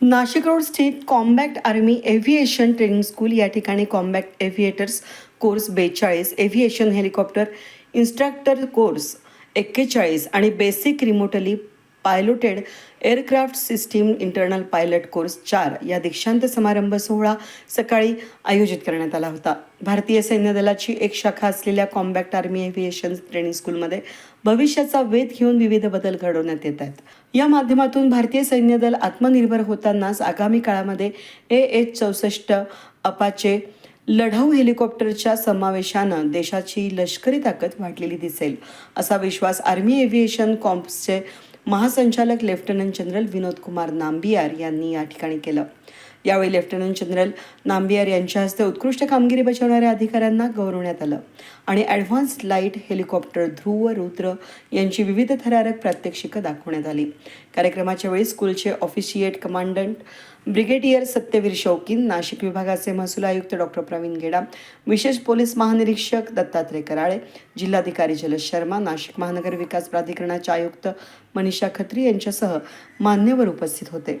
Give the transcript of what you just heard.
Nashik road स्थित combat army aviation training school या ठिकाणी कॉम्बॅक्ट एव्हिएटर्स कोर्स बेचाळीस एव्हिएशन हेलिकॉप्टर इन्स्ट्रक्टर कोर्स एक्केचाळीस आणि basic remotely piloted aircraft system internal pilot course चार या दीक्षांत समारंभ सोहळा सकाळी आयोजित करण्यात आला होता. भारतीय सैन्य दलाची एक शाखा असलेल्या कॉम्बॅक्ट आर्मी एव्हिएशन ट्रेनिंग स्कूलमध्ये भविष्याचा वेध घेऊन विविध बदल घडवण्यात येत आहेत. या माध्यमातून भारतीय सैन्य दल आत्मनिर्भर होतानाच आगामी काळामध्ये ए एच चौसष्ट अपाचे लढाऊ हेलिकॉप्टरच्या समावेशानं देशाची लष्करी ताकद वाढलेली दिसेल असा विश्वास आर्मी एव्हिएशन कॉम्प्सचे महासंचालक लेफ्टनंट जनरल विनोद कुमार नांबियार यांनी या ठिकाणी केलं. यावेळी लेफ्टनंट जनरल नांबियार यांच्या हस्ते उत्कृष्ट कामगिरी बजावणाऱ्या अधिकाऱ्यांना गौरवण्यात आलं आणि advance light helicopter Dhruv Rudra यांची विविध थरारक प्रात्यक्षिकं दाखवण्यात आली. कार्यक्रमाच्या वेळी स्कूलचे ऑफिशिएट कमांडंट ब्रिगेडियर सत्यवीर शौकीन नाशिक विभागाचे महसूल आयुक्त डॉक्टर प्रवीण गेडा विशेष पोलीस महानिरीक्षक दत्तात्रय कराळे जिल्हाधिकारी जलज शर्मा नाशिक महानगर विकास प्राधिकरणाचे आयुक्त मनीषा खत्री यांच्यासह मान्यवर उपस्थित होते.